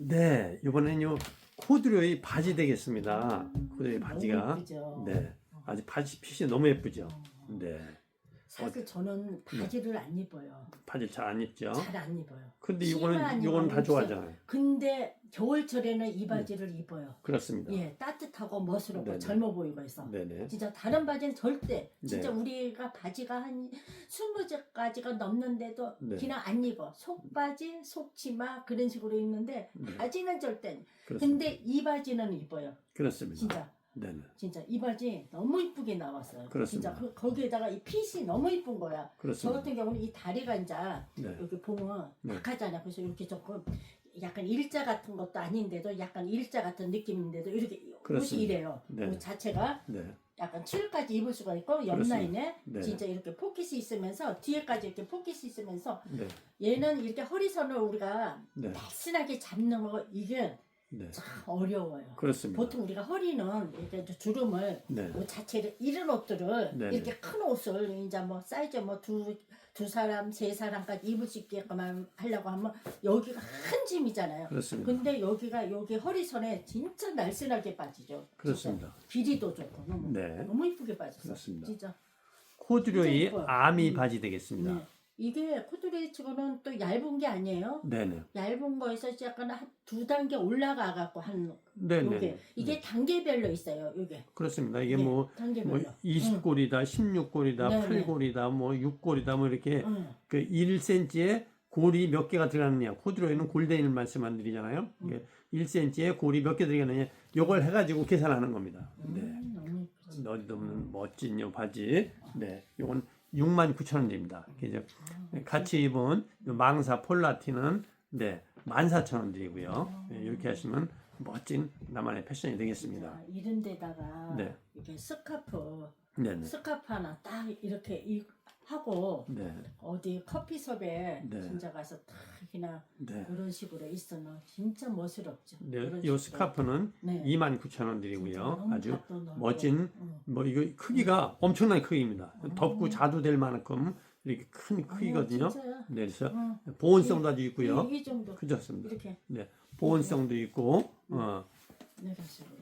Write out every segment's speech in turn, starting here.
네, 이번에는요 코드로의 바지 되겠습니다. 코드로의 바지가 너무 예쁘죠. 네, 아주 바지 핏이 너무 예쁘죠. 어. 네, 사실 저는 바지를 안 입어요. 바지 잘 안 입죠. 잘 안 입어요. 근데 이거는 이거는 다. 좋아하잖아요. 근데 겨울철에는 이 바지를 입어요. 그렇습니다. 예, 따뜻하고 멋스럽고 네네. 젊어 보이고 해서. 네네. 진짜 다른 바지는 절대 진짜 네. 우리가 바지가 한 스무 가지가 넘는데도 네. 그냥 안 입어 속바지 속치마 그런 식으로 입는데 네. 바지는 절대 그렇습니다. 근데 이 바지는 입어요 그렇습니다. 진짜 네네. 진짜 이 바지 너무 이쁘게 나왔어요 그렇습니다. 진짜 그, 거기에다가 이 핏이 너무 이쁜 거야 저 그렇습니다. 같은 경우는 이 다리가 이제 네. 여기 보면 네. 약하잖아 그래서 이렇게 조금 약간 일자 같은 것도 아닌데도 약간 일자 같은 느낌인데도 이렇게 옷이 그렇습니다. 이래요 네. 옷 자체가 네. 약간 칠까지 입을 수가 있고. 옆라인에 네. 진짜 이렇게 포켓이 있으면서 뒤에까지 이렇게 포켓이 있으면서 네. 얘는 이렇게 허리선을 우리가 네. 날씬하게 잡는 거 이게 네. 참 어려워요. 그렇습니다. 보통 우리가 허리는 이렇게 주름을 네. 옷 자체를 이런 옷들을 네네. 이렇게 큰 옷을 이제 뭐 사이즈 뭐 두 두 사람 세 사람까지 입을 수 있게끔 하려고 하면 여기가 한 짐이잖아요. 그렇습니다. 근데 여기가 여기 허리선에 진짜 날씬하게 빠지죠. 그렇습니다. 진짜. 길이도 좋고 너무 네. 너무 이쁘게 빠졌어. 그렇습니다. 진짜. 코드로의 진짜 예뻐요. 아미 음. 바지 되겠습니다. 네. 이게 코드레이 치고는 또 얇은 게 아니에요. 네네. 얇은 거에서 약간 한 두 단계 올라가 갖고 한 네네. 요게 이게 단계별로 있어요. 요게 그렇습니다. 이게 예, 뭐, 뭐 단계별로. 20골이다, 16골이다, 네네. 8골이다, 뭐 6골이다, 뭐 이렇게 응. 그 1cm에 골이 몇 개가 들어가느냐. 코드로에는 골대인을 말씀 안 드리잖아요. 이게 1cm에 골이 몇 개 들어가느냐. 요걸 해가지고 계산하는 겁니다. 네. 음, 너무 예쁘지. 어디도 없는 멋진 요 바지. 네. 요건 69,000원입니다. 이제 같이 입은 요 망사 폴라티는 네. 14,000원 드리고요. 네, 이렇게 하시면 멋진 나만의 패션이 되겠습니다. 자, 이런 데다가 네. 이렇게 스카프 네, 네. 스카프 하나 딱 이렇게 이- 하고 네. 어디 커피숍에 네. 진짜 가서 딱 그냥 네. 이런 식으로 있으면 진짜 멋스럽죠. 네, 요. 스카프는 네. 29,000원 진짜 드리고요. 너무 아주 값도 넓고. 멋진 응. 뭐 이거 크기가 엄청난 크기입니다. 음. 덮고 자도 될 만큼 이렇게 큰 크기거든요. 어, 진짜요? 네, 그래서 응. 보온성도 아주 있고요. 이, 이 정도 그렇습니다. 이렇게 네, 보온성도 있고, 음. 어, 식으로.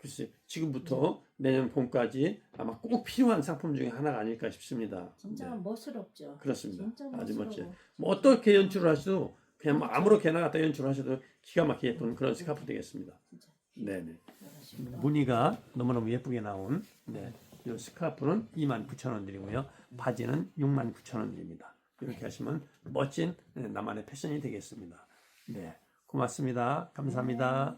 글쎄 지금부터 내년 봄까지 아마 꼭 필요한 상품 중에 하나가 아닐까 싶습니다. 진짜 네, 멋스럽죠. 그렇습니다. 진짜 아주 멋스러워. 멋져요. 뭐 어떻게 연출을 하셔도 그냥 뭐. 아무렇게나 갖다 연출하셔도 기가 막히게 예쁜 그런 스카프 되겠습니다. 진짜 네, 네. 무늬가 너무너무 예쁘게 나온 네. 이 스카프는 29,000원 드리고요. 바지는 69,000원 드립니다. 이렇게 하시면 멋진 네, 나만의 패션이 되겠습니다. 네. 고맙습니다. 감사합니다.